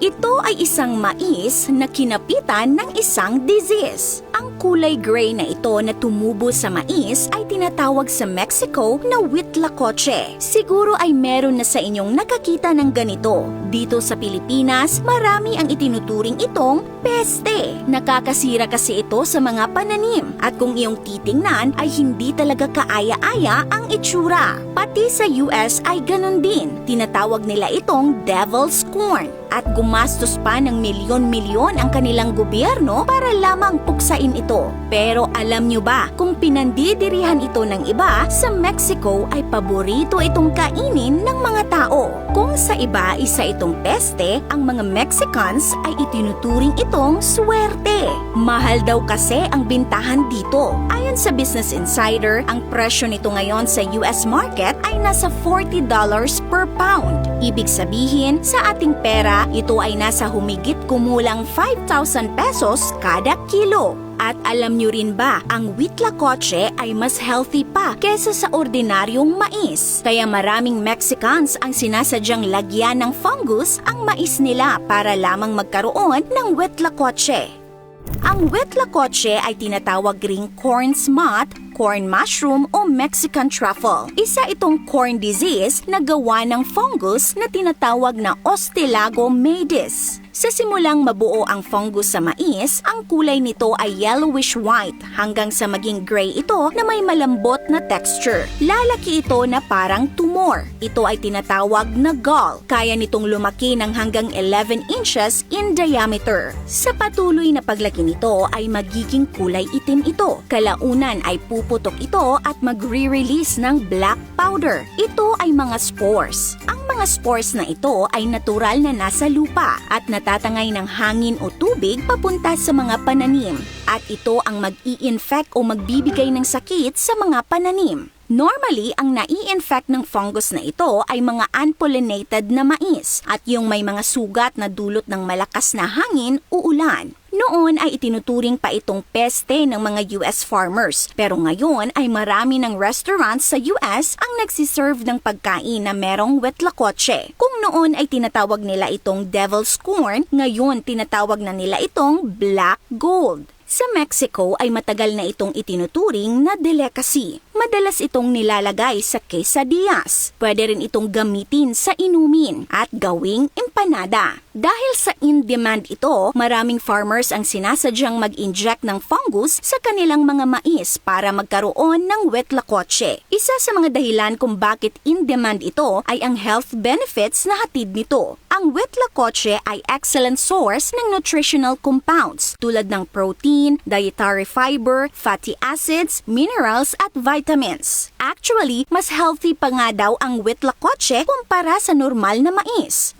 Ito ay isang mais na kinapitan ng isang disease. Ang kulay gray na ito na tumubo sa mais ay tinatawag sa Mexico na Huitlacoche. Siguro ay meron na sa inyong nakakita ng ganito. Dito sa Pilipinas, marami ang itinuturing itong peste. Nakakasira kasi ito sa mga pananim at kung iyong titingnan ay hindi talaga kaaya-aya ang itsura. Pati sa US ay ganun din. Tinatawag nila itong devil's corn at gumastos pa ng milyon-milyon ang kanilang gobyerno para lamang puksain ito. Pero alam nyo ba, kung pinandidirihan ito ng iba, sa Mexico ay paborito itong kainin ng mga tao. Kung sa iba isa itong peste, ang mga Mexicans ay itinuturing itong swerte. Mahal daw kasi ang bintahan dito. Ayon sa Business Insider, ang presyo nito ngayon sa US market ay nasa $40 per pound. Ibig sabihin, sa ating pera, ito ay nasa humigit kumulang 5,000 pesos kada kilo. At alam nyo rin ba, ang Huitlacoche ay mas healthy pa kesa sa ordinaryong mais. Kaya maraming Mexicans ang sinasadyang lagyan ng fungus ang mais nila para lamang magkaroon ng Huitlacoche. Ang Huitlacoche ay tinatawag ring corn smut, corn mushroom o Mexican truffle. Isa itong corn disease na gawa ng fungus na tinatawag na Ostilago maydis. Sa simulang mabuo ang fungus sa mais, ang kulay nito ay yellowish white hanggang sa maging gray ito na may malambot na texture. Lalaki ito na parang tumor. Ito ay tinatawag na gall. Kaya nitong lumaki ng hanggang 11 inches in diameter. Sa patuloy na paglaki nito ay magiging kulay itim ito. Kalaunan ay puputok ito at magre-release ng black powder. Ito ay mga spores. Ang mga spores na ito ay natural na nasa lupa at natatangay ng hangin o tubig papunta sa mga pananim. At ito ang mag-i-infect o magbibigay ng sakit sa mga pananim. Normally, ang nai-infect ng fungus na ito ay mga unpollinated na mais at yung may mga sugat na dulot ng malakas na hangin o ulan. Noon ay itinuturing pa itong peste ng mga US farmers. Pero ngayon ay marami ng restaurants sa US ang nagsiserve ng pagkain na merong wetlacoche. Kung noon ay tinatawag nila itong devil's corn, ngayon tinatawag na nila itong black gold. Sa Mexico ay matagal na itong itinuturing na delicacy. Madalas itong nilalagay sa quesadillas. Pwede rin itong gamitin sa inumin at gawing empanada. Dahil sa in-demand ito, maraming farmers ang sinasadyang mag-inject ng fungus sa kanilang mga mais para magkaroon ng wetlacoche. Isa sa mga dahilan kung bakit in-demand ito ay ang health benefits na hatid nito. Ang wetlacoche ay excellent source ng nutritional compounds tulad ng protein, dietary fiber, fatty acids, minerals at vitamins. Actually, mas healthy pa nga daw ang wetlacoche kumpara sa normal na mais.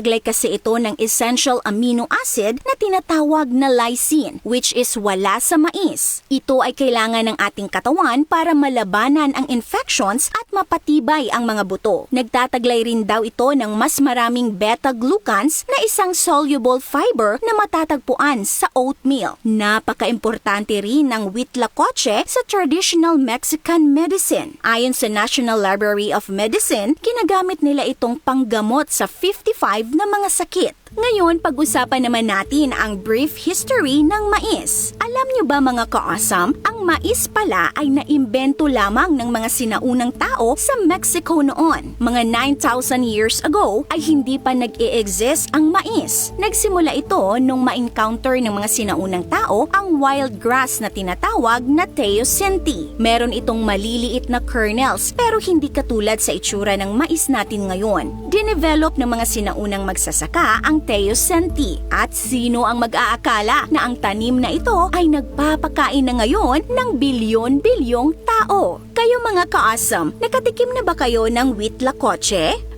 Nagtataglay kasi ito ng essential amino acid na tinatawag na lysine which is wala sa mais. Ito ay kailangan ng ating katawan para malabanan ang infections at mapatibay ang mga buto. Nagtataglay rin daw ito ng mas maraming beta-glucans na isang soluble fiber na matatagpuan sa oatmeal. Napaka-importante rin ng witlacoche sa traditional Mexican medicine. Ayon sa National Library of Medicine, ginagamit nila itong panggamot sa 55 na mga sakit. Ngayon, pag-usapan naman natin ang brief history ng mais. Alam nyo ba mga kaasam, ang mais pala ay naimbento lamang ng mga sinaunang tao sa Mexico noon. Mga 9,000 years ago ay hindi pa nag-e-exist ang mais. Nagsimula ito nung ma-encounter ng mga sinaunang tao ang wild grass na tinatawag na teosinte. Meron itong maliliit na kernels pero hindi katulad sa itsura ng mais natin ngayon. Dinevelop ng mga sinaunang magsasaka ang teosinte. At sino ang mag-aakala na ang tanim na ito ay nagpapakain na ngayon ng bilyon-bilyong tao? Kayo mga ka-awesome, nakatikim na ba kayo ng wheat?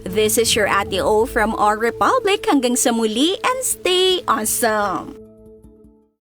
This is your Ate O from our Republic hanggang sa muli and stay awesome!